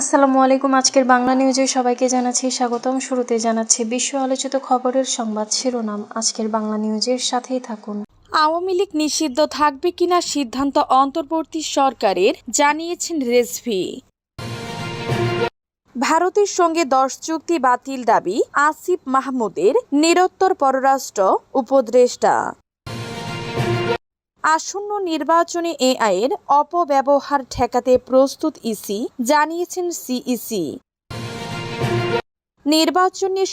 আসসালামু আলাইকুম, আজকের বাংলা নিউজে সবাইকে জানাচ্ছি স্বাগতম। শুরুতে জানাচ্ছি বিশ্ব আলোচিত খবরের সংবাদ শিরোনাম। আজকের বাংলা নিউজের সাথেই থাকুন। আওয়ামী লীগ নিষিদ্ধ থাকবে কিনা সিদ্ধান্ত অন্তর্বর্তী সরকারের, জানিয়েছেন রেজভি। ভারতের সঙ্গে দশ চুক্তি বাতিল দাবি আসিফ মাহমুদের নিরত্তর পররাষ্ট্র উপদেষ্টা। আসন্ন নির্বাচনে এআইয়ের অপব্যবহার ঠেকাতে প্রস্তুত ইসি, জানিয়েছেন সিইসি। নির্বাচন নিয়ে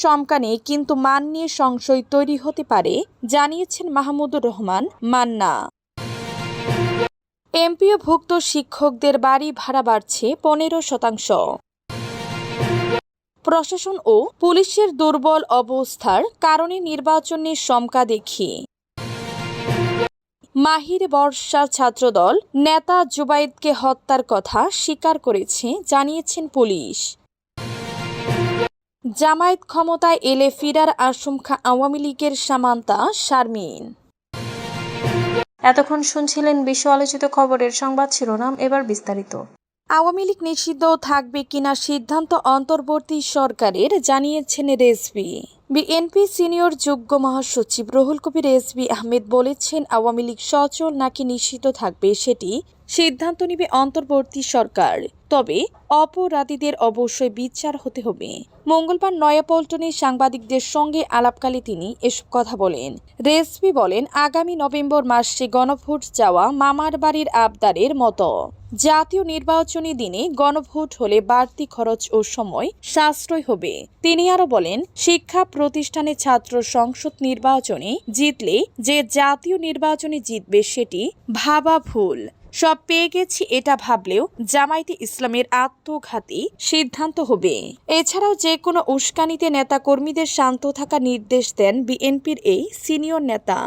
নেই কিন্তু মান নিয়ে সংশয় তৈরি হতে পারে, জানিয়েছেন মাহমুদুর রহমান, মান্না। এমপিওভুক্ত শিক্ষকদের বাড়ি ভাড়া বাড়ছে পনেরো শতাংশ। প্রশাসন ও পুলিশের দুর্বল অবস্থার কারণে নির্বাচন নিয়ে শঙ্কা দেখি। মাহির বর্ষা ছাত্রদল নেতা জুবাইদকে হত্যার কথা স্বীকার করেছে জানিয়েছেন পুলিশ। জামায়াত ক্ষমতায় এলে ফিরার আশঙ্কা আওয়ামী লীগের সামান্তা শারমিন। এতক্ষণ শুনছিলেন বিশ্ব আলোচিত খবরের সংবাদ শিরোনাম এবার বিস্তারিত। আওয়ামী লীগ নিষিদ্ধ থাকবে কিনা সিদ্ধান্ত অন্তর্বর্তী সরকারের জানিয়েছেন রেসবি বিএনপি সিনিয়র যোগ্য মহাসচিব রহুল কবির এস বি আহমেদ বলেছেন, আওয়ামী লীগ সচল নাকি নিষিদ্ধ থাকবে সেটি সিদ্ধান্ত নিবে অন্তর্বর্তী সরকার। তবে অপরাধীদের অবশ্যই বিচার হতে হবে। মঙ্গলবার নয়াপল্টনে সাংবাদিকদের সঙ্গে আলাপকালে তিনি এসব কথা বলেন। রেসপি বলেন, আগামী নভেম্বর মাসে গণভোট যাওয়া মামার বাড়ির আবদারের মতো। জাতীয় নির্বাচনী দিনে গণভোট হলে বাড়তি খরচ ও সময় সাশ্রয় হবে। তিনি আরও বলেন, শিক্ষা প্রতিষ্ঠানে ছাত্র সংসদ নির্বাচনে জিতলে যে জাতীয় নির্বাচনে জিতবে সেটি ভাবা ভুল সব পেয়ে গেছি এটা ভাবলেও জামায়াতে ইসলামের আত্মঘাতী সিদ্ধান্ত হবে। এছাড়াও যে কোনো উস্কানিতে নেতা কর্মীদের শান্ত থাকা নির্দেশ দেন বিএনপির এই সিনিয়র নেতা।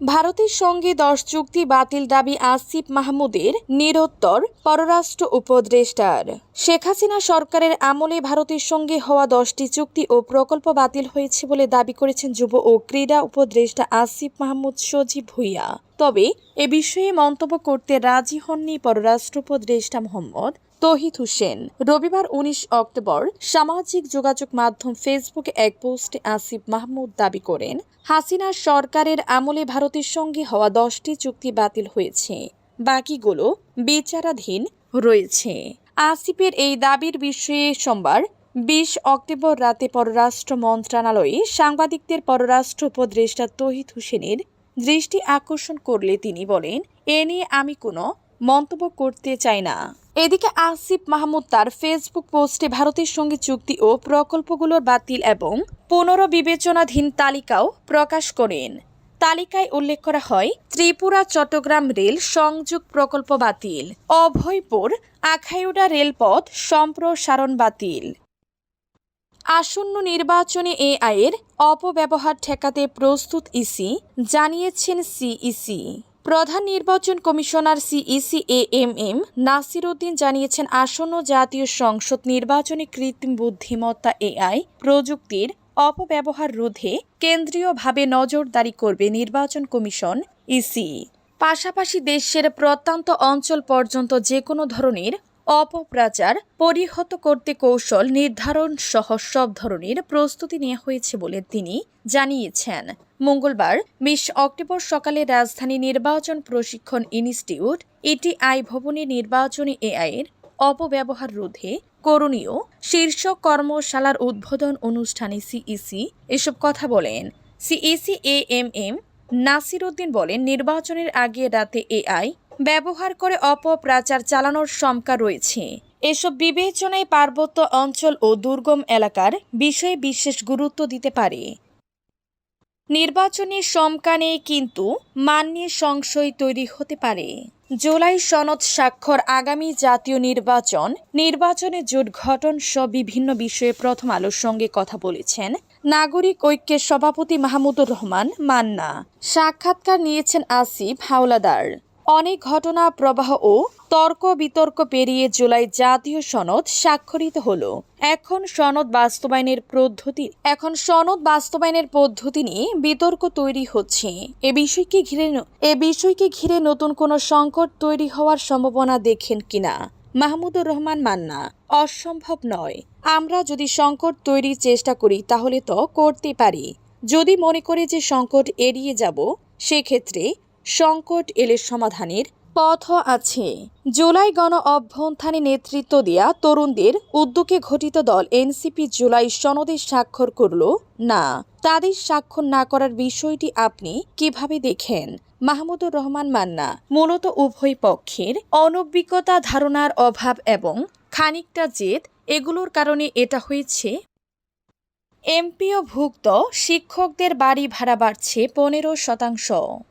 ভারতের সঙ্গে দশ চুক্তি বাতিল দাবি আসিফ মাহমুদের নিরত্তর পররাষ্ট্র উপদেষ্টার। শেখ হাসিনা সরকারের আমলে ভারতের সঙ্গে হওয়া দশটি চুক্তি ও প্রকল্প বাতিল হয়েছে বলে দাবি করেছেন যুব ও ক্রীড়া উপদেষ্টা আসিফ মাহমুদ সজীব ভুইয়া। তবে এ বিষয়ে মন্তব্য করতে রাজি হননি পররাষ্ট্র উপদেষ্টা মোহাম্মদ তহিদ হোসেন। রবিবার উনিশ অক্টোবর সামাজিক যোগাযোগ মাধ্যম ফেসবুকে এক পোস্টে আসিফ মাহমুদ দাবি করেন, হাসিনা সরকারের আমলে ভারতের সঙ্গে হওয়া দশটি চুক্তি বাতিল হয়েছে। বাকিগুলো বিচারাধীন রয়েছে। আসিফের এই দাবির বিষয়ে সোমবার বিশ অক্টোবর রাতে পররাষ্ট্র মন্ত্রণালয়ে সাংবাদিকদের পররাষ্ট্র উপদেষ্টা তহিদ হোসেনের দৃষ্টি আকর্ষণ করলে তিনি বলেন, এ নিয়ে আমি কোনো মন্তব্য করতে চাই না। এদিকে আসিফ মাহমুদ তার ফেসবুক পোস্টে ভারতের সঙ্গে চুক্তি ও প্রকল্পগুলোর বাতিল এবং পুনর্বিবেচনাধীন তালিকাও প্রকাশ করেন। তালিকায় উল্লেখ করা হয়, ত্রিপুরা চট্টগ্রাম রেল সংযোগ প্রকল্প বাতিল, অভয়পুর আখাইউডা রেলপথ সম্প্রসারণ বাতিল। আসন্ন নির্বাচনে এ আয়ের অপব্যবহার ঠেকাতে প্রস্তুত ইসি, জানিয়েছেন সিইসি। প্রধান নির্বাচন commissioner CEC M M Nasir Uddin জানিয়েছেন, আসন্ন জাতীয় সংসদ নির্বাচনে কৃত্রিম বুদ্ধিমত্তা এআই প্রযুক্তির অপব্যবহার রোধে কেন্দ্রীয়ভাবে নজরদারি করবে নির্বাচন কমিশন ইসি পাশাপাশি দেশের প্রত্যন্ত অঞ্চল পর্যন্ত যে কোনো ধরনের অপপ্রচার পরিহত করতে কৌশল নির্ধারণ সহ সব ধরনের প্রস্তুতি নেওয়া হয়েছে বলে তিনি জানিয়েছেন। মঙ্গলবার, বিশ অক্টোবর সকালে রাজধানী নির্বাচন প্রশিক্ষণ ইনস্টিটিউট ইটিআই ভবনে নির্বাচনী এআইয়ের অপব্যবহার রোধে করণীয় শীর্ষ কর্মশালার উদ্বোধন অনুষ্ঠানে সিইসি এসব কথা বলেন। CEC A M M Nasir Uddin বলেন, নির্বাচনের আগে রাতে এআই ব্যবহার করে অপপ্রাচার চালানোর শঙ্কা রয়েছে। এসব বিবেচনায় পার্বত্য অঞ্চল ও দুর্গম এলাকার বিষয়ে বিশেষ গুরুত্ব দিতে পারে। নির্বাচনী নেই, কিন্তু মান নিয়ে সংশয় তৈরি হতে পারে। জুলাই সনদ স্বাক্ষর আগামী জাতীয় নির্বাচন, নির্বাচনে জোট গঠন সহ বিভিন্ন বিষয়ে প্রথম আলোর সঙ্গে কথা বলেছেন নাগরিক ঐক্যের সভাপতি মাহমুদুর রহমান মান্না। সাক্ষাৎকার নিয়েছেন আসিফ হাওলাদার। অনেক ঘটনা, প্রবাহ ও তর্ক বিতর্ক পেরিয়ে জুলাই জাতীয় সনদ স্বাক্ষরিত হলো। এখন সনদ বাস্তবায়নের পদ্ধতি, এখন সনদ বাস্তবায়নের পদ্ধতি নিয়ে বিতর্ক তৈরি হচ্ছে। এ বিষয়কে ঘিরে এ বিষয়কে ঘিরে নতুন কোনো সংকট তৈরি হওয়ার সম্ভাবনা দেখেন কিনা? মাহমুদুর রহমান মান্না, অসম্ভব নয়। আমরা যদি সংকট তৈরির চেষ্টা করি, তাহলে তো করতে পারি। যদি মনে করে যে সংকট এড়িয়ে যাব, সেক্ষেত্রে সংকট এলে সমাধানের পথও আছে। জুলাই গণ অভ্যন্থানে নেতৃত্ব দেয়া তরুণদের উদ্যোগে ঘটিত দল এনসিপি জুলাই সনদে স্বাক্ষর করল, না, তাদের স্বাক্ষর না করার বিষয়টি আপনি কীভাবে দেখেন? মাহমুদুর রহমান মান্না, মূলত উভয় পক্ষের অনভিজ্ঞতা ধারণার অভাব এবং খানিকটা জেদ, এগুলোর কারণে এটা হয়েছে? এমপিওভুক্ত শিক্ষকদের বাড়ি ভাড়া বাড়ছে পনেরো শতাংশ।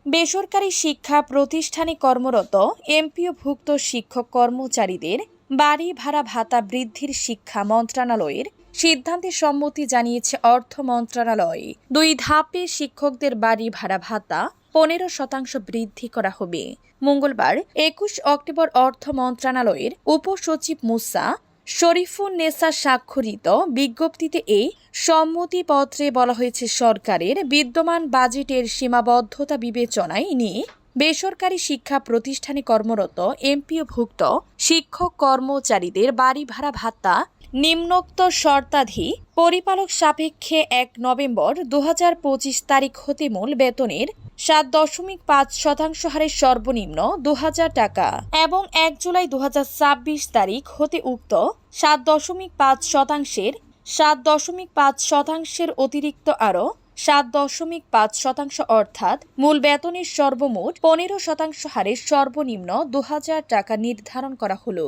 বেসরকারি শিক্ষা প্রতিষ্ঠানে কর্মরত এমপিওভুক্ত শিক্ষক কর্মচারীদের বাড়ি ভাড়া ভাতা বৃদ্ধির শিক্ষা মন্ত্রণালয়ের সিদ্ধান্তে সম্মতি জানিয়েছে অর্থ মন্ত্রণালয়। দুই ধাপে শিক্ষকদের বাড়ি ভাড়া ভাতা পনেরো শতাংশ বৃদ্ধি করা হবে। মঙ্গলবার একুশ অক্টোবর অর্থ মন্ত্রণালয়ের উপসচিব মুসা শরীফুন নেসা স্বাক্ষরিত বিজ্ঞপ্তিতে এই সম্মতিপত্রে বলা হয়েছে, সরকারের বিদ্যমান বাজেটের সীমাবদ্ধতা বিবেচনায় নিয়ে বেসরকারি শিক্ষা প্রতিষ্ঠানে কর্মরত এমপিওভুক্ত শিক্ষক কর্মচারীদের বাড়ি ভাড়া ভাতা নিম্নোক্ত শর্তাধি পরিপালক সাপেক্ষে এক নভেম্বর দু হাজার পঁচিশ তারিখ হতে মূল বেতনের সাত দশমিক পাঁচ শতাংশ হারে সর্বনিম্ন দু হাজার টাকা এবং এক জুলাই দু হাজার ছাব্বিশ তারিখ হতে উক্ত সাত দশমিক পাঁচ শতাংশের সাত দশমিক পাঁচ শতাংশের অতিরিক্ত আরও সাত দশমিক পাঁচ শতাংশ অর্থাৎ মূল বেতনের সর্বমোট পনেরো শতাংশ হারে সর্বনিম্ন দু হাজার টাকা নির্ধারণ করা হলো।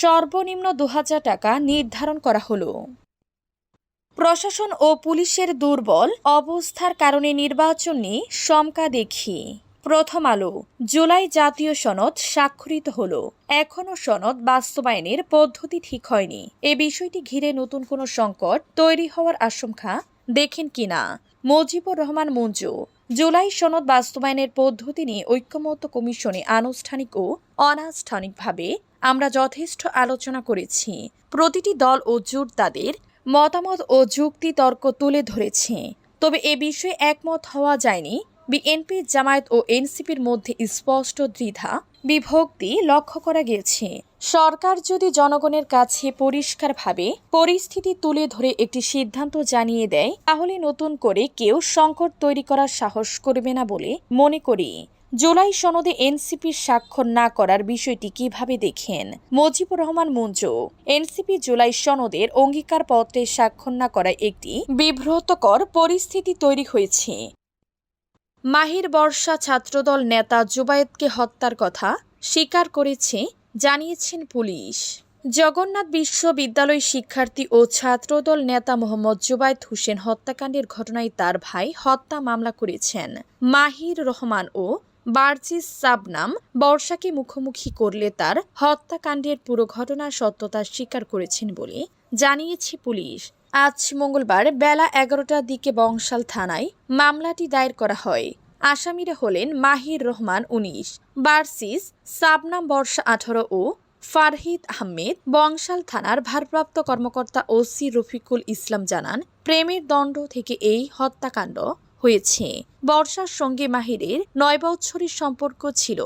সর্বনিম্ন দু হাজার টাকা নির্ধারণ করা হলো। প্রশাসন ও পুলিশের দুর্বল অবস্থার কারণে নির্বাচন নিয়ে শঙ্কা দেখি। প্রথম আলো, জুলাই জাতীয় সনদ স্বাক্ষরিত হল। এখনও সনদ বাস্তবায়নের পদ্ধতি ঠিক হয়নি। এ বিষয়টি ঘিরে নতুন কোনো সংকট তৈরি হওয়ার আশঙ্কা দেখেন কিনা? মুজিবুর রহমান মঞ্জু, জুলাই সনদ বাস্তবায়নের পদ্ধতি নিয়ে ঐক্যমত্য কমিশনে আনুষ্ঠানিক ও অনানুষ্ঠানিকভাবে আমরা যথেষ্ট আলোচনা করেছি। প্রতিটি দল ও জোট তাদের মতামত ও যুক্তি তর্ক তুলে ধরেছে। তবে এ বিষয়ে একমত হওয়া যায়নি। বিএনপি, জামায়াত ও এনসিপির মধ্যে স্পষ্ট দ্বিধা, বিভক্তি লক্ষ্য করা গেছে সরকার যদি জনগণের কাছে পরিষ্কারভাবে পরিস্থিতি তুলে ধরে একটি সিদ্ধান্ত জানিয়ে দেয়, তাহলে নতুন করে কেউ সংকট তৈরি করার সাহস করবে না বলে মনে করি। জুলাই সনদে এনসিপির স্বাক্ষর না করার বিষয়টি কীভাবে দেখেন? মুজিবুর রহমান মঞ্জু, এনসিপি জুলাই সনদের অঙ্গীকার পত্রে স্বাক্ষর না করায় একটি বিব্রতকর পরিস্থিতি তৈরি হয়েছে। মাহির বর্ষা ছাত্রদল নেতা জুবায়েতকে হত্যার কথা স্বীকার করেছে জানিয়েছেন পুলিশ। জগন্নাথ বিশ্ববিদ্যালয় শিক্ষার্থী ও ছাত্রদল নেতা মোহাম্মদ জুবায়েদ হোসেন হত্যাকাণ্ডের ঘটনায় তার ভাই হত্যা মামলা করেছেন। মাহির রহমান ও বার্জিস সাবনাম বর্ষাকে মুখোমুখি করলে তার হত্যাকাণ্ডের পুরো ঘটনার সত্যতা স্বীকার করেছেন বলে জানিয়েছে পুলিশ। আজ মঙ্গলবার বেলা এগারোটার দিকে বংশাল থানায় মামলাটি দায়ের করা হয়। আসামিরা হলেন মাহির রহমান উনিশ, বার্সিস, সাবনাম বর্ষা আঠারো ও ফারহিদ আহমেদ, বংশাল থানার ভারপ্রাপ্ত কর্মকর্তা ওসি রফিকুল ইসলাম জানান, প্রেমের দণ্ড থেকে এই হত্যাকাণ্ড হয়েছে। বর্ষার সঙ্গে মাহিরের নয় বছরের সম্পর্ক ছিল।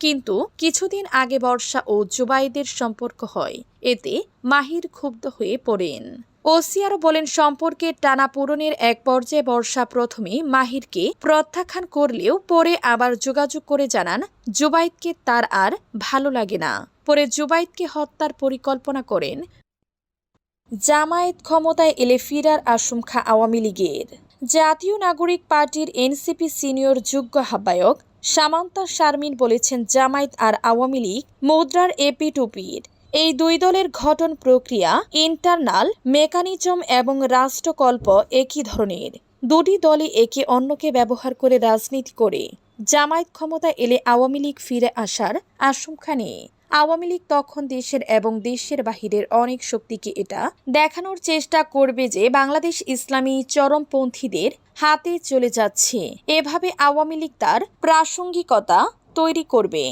কিন্তু কিছুদিন আগে বর্ষা ও জুবাইদের সম্পর্ক হয়। এতে মাহির ক্ষুব্ধ হয়ে পড়েন। ওসি আরও বলেন সম্পর্কের টানা পূরণের এক পর্যায়ে বর্ষা প্রথমে মাহিরকে প্রত্যাখ্যান করলেও পরে আবার যোগাযোগ করে জানান, জুবাইদকে তার আর ভালো লাগে না। পরে জুবাইদকে হত্যার পরিকল্পনা করেন। জামায়াত ক্ষমতায় এলে ফিরার আশঙ্কা আওয়ামী লীগের। জাতীয় নাগরিক পার্টির এনসিপি সিনিয়র যুগ্ম আহ্বায়ক সামান্তা শারমিন বলেছেন জামায়াত আর আওয়ামী লীগ মুদ্রার এপি টুপির এই দুই দলের ঘটন প্রক্রিয়া ইন্টারনাল, মেকানিজম এবং রাষ্ট্রকল্প একই ধরনের। দুটি দলই একে অন্যকে ব্যবহার করে রাজনীতি করে। জামায়াত ক্ষমতা এলে আওয়ামী লীগ ফিরে আসার আশঙ্কা নেই। আওয়ামী লীগ তখন দেশের এবং দেশের বাহিরের অনেক শক্তিকে এটা দেখানোর চেষ্টা করবে যে বাংলাদেশ ইসলামী চরমপন্থীদের হাতে চলে যাচ্ছে। এভাবে আওয়ামী লীগ তার প্রাসঙ্গিকতা তৈরি করবে।